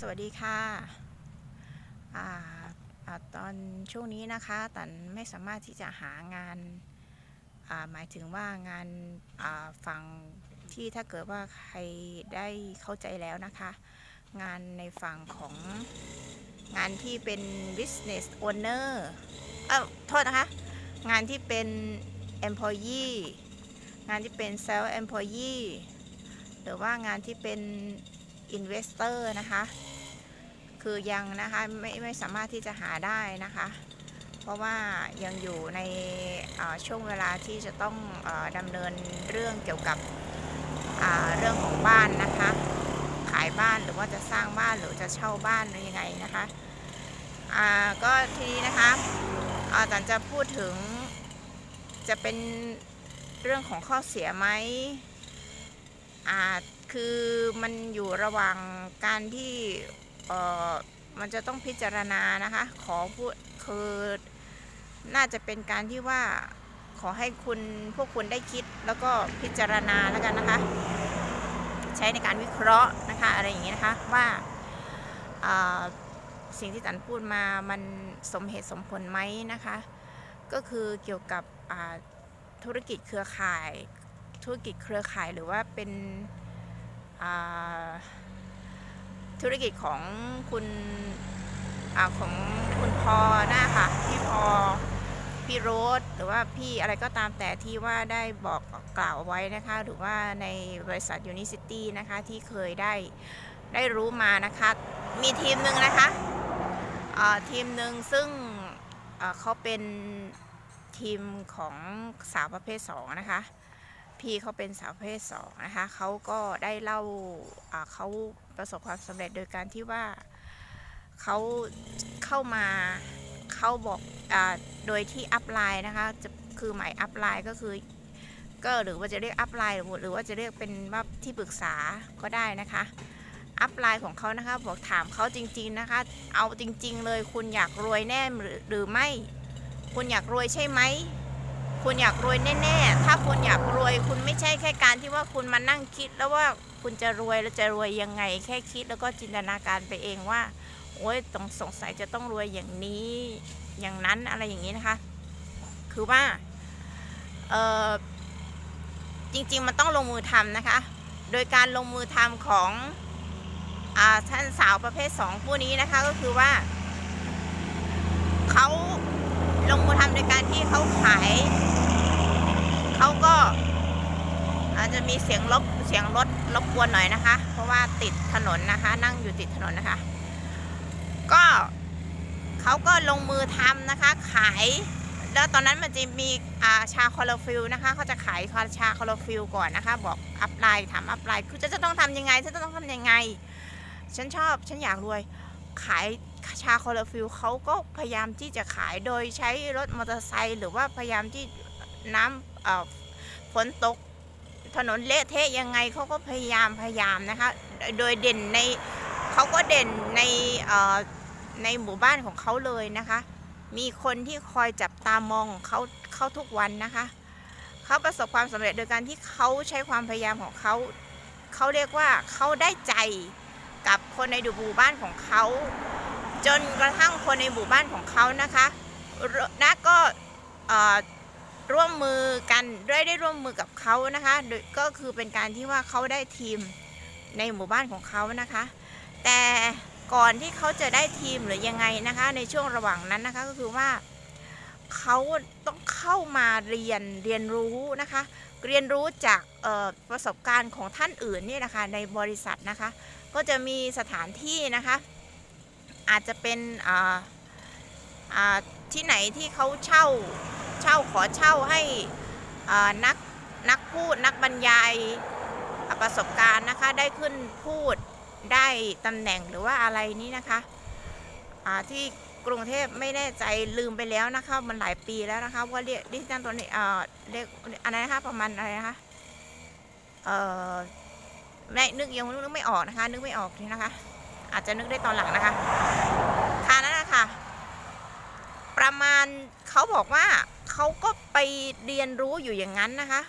สวัสดีค่ะอ่าอ่าตอนช่วงนี้นะคะตันไม่สามารถที่จะหางานหมายถึงว่างานฝั่งที่ถ้าเกิดว่าใครได้เข้าใจแล้วนะคะ งานในฝั่งของงานที่เป็น business owner เอ้าโทษนะคะ งานที่เป็น employee งานที่เป็น self employee หรือว่างานที่เป็น investor นะคะ คือยังนะคะไม่ไม่สามารถที่จะหาได้นะคะ เพราะว่ายังอยู่ในช่วงเวลาที่จะต้องอดำเนินเรื่องเกี่ยวกับเรื่องของบ้านนะคะ ขายบ้านหรือว่าจะสร้างบ้านหรือจะเช่าบ้านหรือยังไงนะคะอ่าก็ทีนี้นะคะอ่าตันจะพูดถึงจะเป็นเรื่องของข้อเสียไหมอ่า คือมันอยู่ระหว่างการที่เอ่อมันจะต้องพิจารณานะคะขอพูดคือน่าจะเป็นการที่ว่าขอให้คุณพวกคุณได้คิดแล้วก็พิจารณาแล้วกันนะคะ ใช้ในการวิเคราะห์นะคะอะไรอย่างนี้นะคะว่าสิ่งที่ตันพูดมามันสมเหตุสมผลไหมนะคะ ก็คือเกี่ยวกับธุรกิจเครือข่าย ธุรกิจเครือข่ายหรือว่าเป็น ธุรกิจของคุณอของคุณพอนะค่ะพี่พอพี่โรสหรือว่าพี่อะไรก็ตามแต่ที่ว่าได้บอกกล่าวไว้นะคะ หรือว่าในบริษัทยูนิซิตี้นะคะที่เคยได้ได้รู้มานะคะ มีทีมหนึ่งนะคะทีมหนึ่งซึ่งเขาเป็นทีมของสาวประเภท 2 นะคะ พี่เขาเป็นสาวประเภทสองนะคะเขาก็ได้เล่าเขาประสบความสำเร็จโดยการที่ว่าเขาเข้ามาเขาบอกอโดยที่อัพไลน์นะคะจะคือหมายอัพไลน์ก็คือก็หรือว่าจะเรียกอัพไลน์หรือว่าจะเรียกเป็นว่าที่ปรึกษาก็ได้นะคะอัพไลน์ของเขานะคะบอกถามเขาจริง ๆนะคะ เอาจริง ๆ เลยคุณอยากรวยแน่หรือหรือไม่ คุณอยากรวยใช่ไหม คุณอยากรวยแน่ๆ ถ้าคุณอยากรวย คุณไม่ใช่แค่การที่ว่าคุณมานั่งคิด แล้วว่าคุณจะรวยแล้วจะรวยยังไง แค่คิดแล้วก็จินตนาการไปเองว่า โอ๊ยต้องสงสัยจะต้องรวยอย่างนี้อย่างนั้นอะไรอย่างนี้นะคะ คือว่าเออจริงๆมันต้องลงมือทำนะคะ โดยการลงมือทำของอท่านสาวประเภทสองผู้นี้นะคะก็คือว่าเขา ลงมือทำโดยการที่เขาขายเขาก็อาจจะมีเสียงรบเสียงรถรบกวนหน่อยนะคะ เพราะว่าติดถนนนะคะ นั่งอยู่ติดถนนนะคะ ก็เขาก็ลงมือทำนะคะ ขายแล้วตอนนั้นมันจะมีอาชาคอลฟิลนะคะเขาจะขายชาคอลฟิลก่อนนะคะ บอกอัพไลน์ถามอัพไลน์คือจะจะต้องทำยังไงฉันจะต้องทำยังไง ฉันชอบฉันอยากรวยขาย ชาคอลฟิลเขาก็พยายามที่จะขายโดยใช้รถมอเตอร์ไซค์หรือว่าพยายามที่น้ำฝนตกถนนเละเทะยังไงเขาก็พยายามพยายามนะคะ โดยเด่นในเขาก็เด่นในในหมู่บ้านของเขาเลยนะคะ มีคนที่คอยจับตามองของเขาเขาทุกวันนะคะ เขาประสบความสำเร็จโดยการที่เขาใช้ความพยายามของเขาเขาเรียกว่าเขาได้ใจกับคนในหมู่บ้านของเขา จนกระทั่งคนในหมู่บ้านของเขานะคะนะก็ร่วมมือกันด้วยได้ร่วมมือกับเขานะคะก็คือเป็นการที่ว่าเขาได้ทีมในหมู่บ้านของเขานะคะ แต่ก่อนที่เขาจะได้ทีมหรือยังไงนะคะ ในช่วงระหว่างนั้นนะคะก็คือว่าเขาต้องเข้ามาเรียนเรียนรู้นะคะ เรียนรู้จากประสบการณ์ของท่านอื่นนี่นะคะในบริษัทนะคะ ก็จะมีสถานที่นะคะ อาจจะเป็นที่ไหนที่เขาเช่าเช่าขอเช่าให้นักนักพูดนักบรรยายประสบการณ์นะคะได้ขึ้นพูดได้ตำแหน่งหรือว่าอะไรนี้นะคะที่กรุงเทพไม่แน่ใจลืมไปแล้วนะคะมันหลายปีแล้วนะคะว่าเรียกดิจิทัลตัวนี้อ่าเรียกอะไรนะคะประมาณอะไรนะคะเอ่อไม่นึกยังนึกไม่ออกนะคะนึกไม่ออกนี่นะคะ อาจจะนึกได้ตอนหลังนะคะค่ะนั่นแหละค่ะ ประมาณเขาบอกว่าเขาก็ไปเรียนรู้อยู่อย่างนั้นนะคะ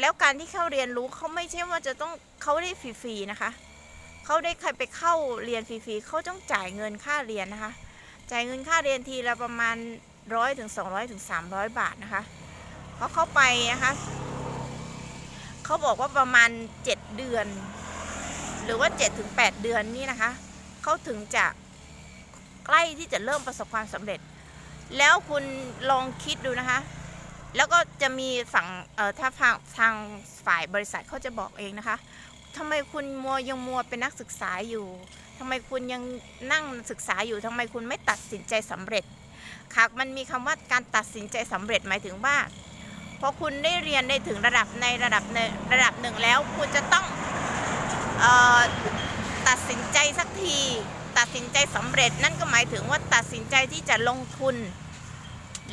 แล้วการที่เขาเรียนรู้เขาไม่ใช่ว่าจะต้องเขาได้ฟรีๆนะคะเขาได้ใครไปเข้าเรียนฟรีๆเขาต้องจ่ายเงินค่าเรียนนะคะ จ่ายเงินค่าเรียนทีละประมาณร้อยถึงสองร้อยถึงสามร้อยบาทนะคะเขาเข้าไปนะคะเขาบอกว่าประมาณเจ็ดเดือน รือว่าเจ็ดถึงแปดเดือนนี่นะคะเขาถึงจะใกล้ที่จะเริ่มประสบความสำเร็จ แล้วคุณลองคิดดูนะคะ แล้วก็จะมีฝั่งเอ่อถ้าทางทางฝ่ายบริษัทเขาจะบอกเองนะคะทำไมคุณมัวยังมัวเป็นนักศึกษาอยู่ทำไมคุณยังนั่งศึกษาอยู่ทำไมคุณไม่ตัดสินใจสำเร็จค่ะมันมีคำว่าการตัดสินใจสำเร็จหมายถึงว่าพอคุณได้เรียนได้ถึงระดับในระดับในระดับหนึ่งแล้ว คุณจะต้อง ตัดสินใจสักที ตัดสินใจสำเร็จนั่นก็หมายถึงว่าตัดสินใจที่จะลงทุน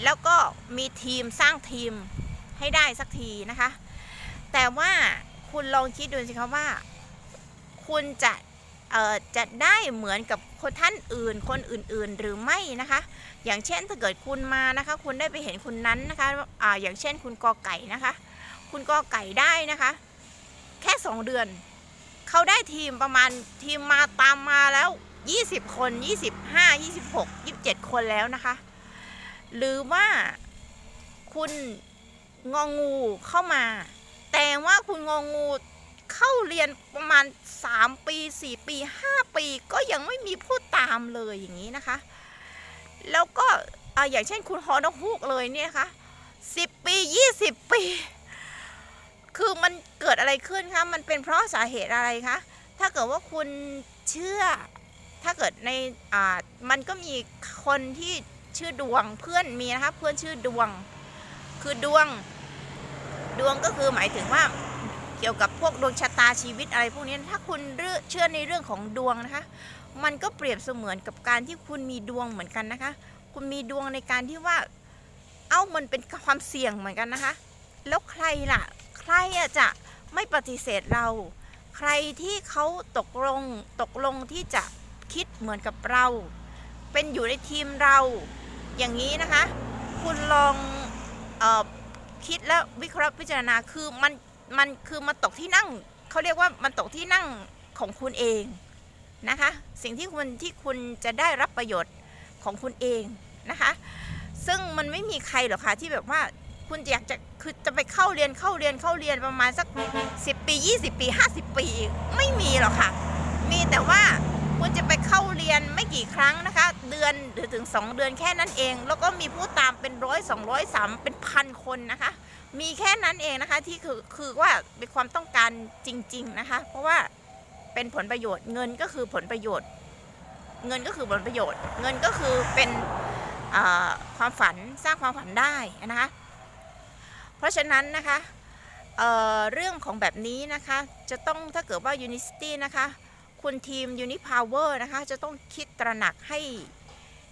แล้วก็มีทีมสร้างทีมให้ได้สักทีนะคะ แต่ว่าคุณลองคิดดูสิคะว่า คุณจะจะได้เหมือนกับคนท่านอื่น คนอื่นๆ หรือไม่นะคะ อย่างเช่นถ้าเกิดคุณมานะคะ คุณได้ไปเห็นคุณนั้นนะคะอ่าอย่างเช่นคุณกอไก่นะคะ คุณกอไก่ได้นะคะ แค่สองเดือน เขาได้ทีมประมาณทีมมาตามมาแล้ว 20 คน 25 26 27 คนแล้วนะคะ หรือว่าคุณงองงูเข้ามา แต่ว่าคุณงองงูเข้าเรียนประมาณ 3 ปี 4 ปี 5 ปีก็ยังไม่มีผู้ตามเลยอย่างนี้นะคะ แล้วก็ออย่างเช่นคุณฮอนฮูกเลยเนี่ยนะคะ 10 ปี 20 ปี คือมันเกิดอะไรขึ้นคะ มันเป็นเพราะสาเหตุอะไรคะ ถ้าเกิดว่าคุณเชื่อ ถ้าเกิดในอ่ามันก็มีคนที่ชื่อดวงเพื่อนมีนะคะ เพื่อนชื่อดวง คือดวง ดวงก็คือหมายถึงว่าเกี่ยวกับพวกดวงชะตาชีวิตอะไรพวกนี้ ถ้าคุณเชื่อในเรื่องของดวงนะคะ มันก็เปรียบเสมือนกับการที่คุณมีดวงเหมือนกันนะคะ คุณมีดวงในการที่ว่า เอ้ามันเป็นความเสี่ยงเหมือนกันนะคะ แล้วใครล่ะ ใครอะจะไม่ปฏิเสธเรา ใครที่เขาตกลงตกลงที่จะคิดเหมือนกับเรา เป็นอยู่ในทีมเรา อย่างนี้นะคะ คุณลองออคิดแล้ววิเคราะห์พิจารณาคือมันมันคือมันตกที่นั่งเขาเรียกว่ามันตกที่นั่งของคุณเองนะคะ สิ่งที่คุณที่คุณจะได้รับประโยชน์ของคุณเองนะคะ ซึ่งมันไม่มีใครหรอกค่ะที่แบบว่า คุณอยากจะคือจะไปเข้าเรียนเข้าเรียนเข้าเรียนประมาณสัก 10 ปี 20 ปี 50 ปี ไม่มีหรอกค่ะ มีแต่ว่าคุณจะไปเข้าเรียนไม่กี่ครั้งนะคะ เดือนหรือถึง 2 เดือนแค่นั้นเอง แล้วก็มีผู้ตามเป็นร้อยสองร้อยสามเป็นพันคนนะคะ มีแค่นั้นเองนะคะที่คือคือว่าเป็นความต้องการจริง ๆนะคะ เพราะว่าเป็นผลประโยชน์เงินก็คือผลประโยชน์ เงินก็คือผลประโยชน์ เงินก็คือเป็นความฝันสร้างความฝันได้นะคะ เพราะฉะนั้นนะคะเเรื่องของแบบนี้นะคะจะต้องถ้าเกิดว่า Unicity นะคะคุณทีม Unipower นะคะจะต้องคิดตระหนักให้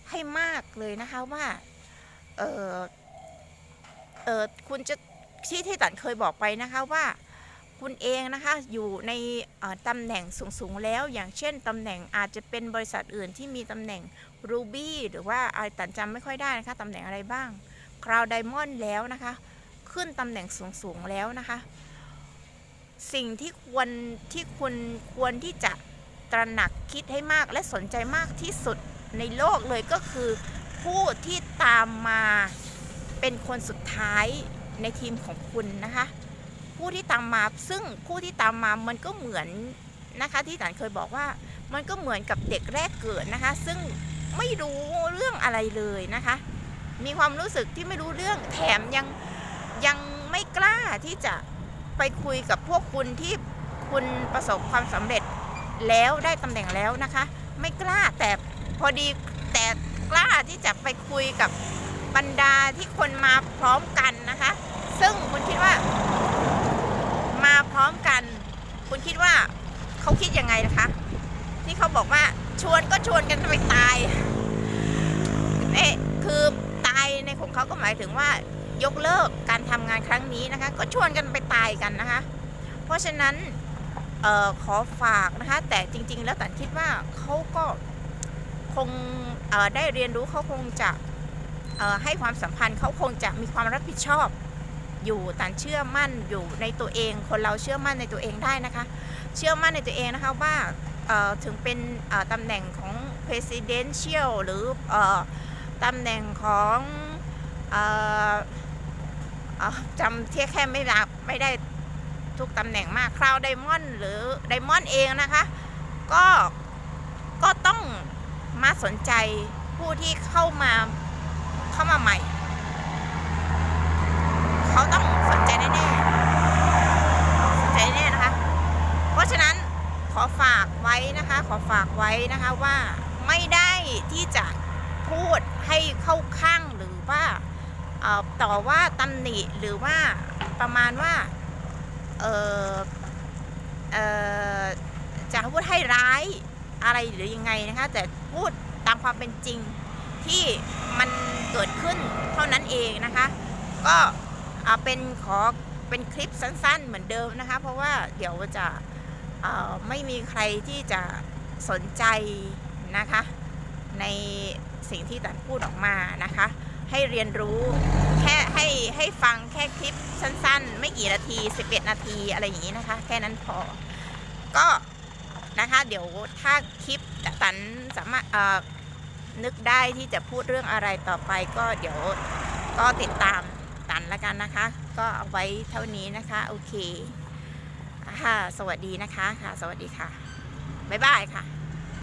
ให้มากเลยนะคะว่าเออเออคุณจะที่ที่ตันเคยบอกไปนะคะว่าคุณเองนะคะอยู่ในตำแหน่งสูงๆแล้ว อย่างเช่นตำแหน่งอาจจะเป็นบริษัทอื่นที่มีตำแหน่ง Ruby หรือว่าอะไรตันจำไม่ค่อยได้นะคะตำแหน่งอะไรบ้าง Cloud Diamond แล้วนะคะ ขึ้นตำแหน่งสูงๆแล้วนะคะ สิ่งที่ควรที่คุณควรที่จะตระหนักคิดให้มากและสนใจมากที่สุดในโลกเลยก็คือผู้ที่ตามมาเป็นคนสุดท้ายในทีมของคุณนะคะ ผู้ที่ตามมาซึ่งผู้ที่ตามมามันก็เหมือนนะคะที่ตันเคยบอกว่ามันก็เหมือนกับเด็กแรกเกิดนะคะ ซึ่งไม่รู้เรื่องอะไรเลยนะคะ มีความรู้สึกที่ไม่รู้เรื่องแถมยัง ยังไม่กล้าที่จะไปคุยกับพวกคุณที่คุณประสบความสำเร็จแล้วได้ตำแหน่งแล้วนะคะ ไม่กล้าแต่พอดีแต่กล้าที่จะไปคุยกับบรรดาที่คนมาพร้อมกันนะคะ ซึ่งคุณคิดว่า มาพร้อมกัน คุณคิดว่าเขาคิดยังไงนะคะ ที่เขาบอกว่าชวนก็ชวนกันไปตายเอ๊ะคือตายในของเขาก็หมายถึงว่ายกเลิกการ ทำงานครั้งนี้นะคะ ก็ชวนกันไปตายกันนะคะ เพราะฉะนั้นออขอฝากนะคะ แต่จริง ๆ แล้วตันคิดว่าเขาก็คงได้เรียนรู้เขาคงจะให้ความสัมพันธ์เขาคงจะมีความรับผิดชอบ อยู่ตันเชื่อมั่นอยู่ในตัวเอง คนเราเชื่อมั่นในตัวเองได้นะคะ เชื่อมั่นในตัวเองนะคะว่าถึงเป็นตำแหน่งของ presidential หรืออตำแหน่งของ จำเทียแค่ไม่ได้ไม่ได้ทุกตำแหน่งมากคราวไดมอนด์หรือไดมอนด์เองนะคะ ก็ก็ต้องมาสนใจผู้ที่เข้ามาเข้ามาใหม่ เขาต้องสนใจแน่ๆสนใจแน่นะคะ เพราะฉะนั้นขอฝากไว้นะคะ ขอฝากไว้นะคะว่าไม่ได้ที่จะพูดให้เข้าข้างหรือว่า ต่อว่าตำหนิหรือว่าประมาณว่าเออเออจะพูดให้ร้ายอะไรหรือยังไงนะคะแต่พูดตามความเป็นจริงที่มันเกิดขึ้นเท่านั้นเองนะคะ ก็เอาเป็นขอเป็นคลิปสั้นๆเหมือนเดิมนะคะ เพราะว่าเดี๋ยวจะไม่มีใครที่จะสนใจนะคะ ในสิ่งที่ตันพูดออกมานะคะ ให้เรียนรู้ แค่ให้ให้ฟังแค่คลิปสั้น ๆ ไม่กี่นาที 11 นาทีอะไรอย่างนี้นะคะ แค่นั้นพอ ก็นะคะเดี๋ยวถ้าคลิปตันสามารถเอ่อนึกได้ที่จะพูดเรื่องอะไรต่อไปก็เดี๋ยวก็ติดตามตันละกันนะคะ ก็เอาไว้เท่านี้นะคะโอเคค่ะสวัสดีนะคะค่ะ สวัสดีค่ะบ๊ายบายค่ะ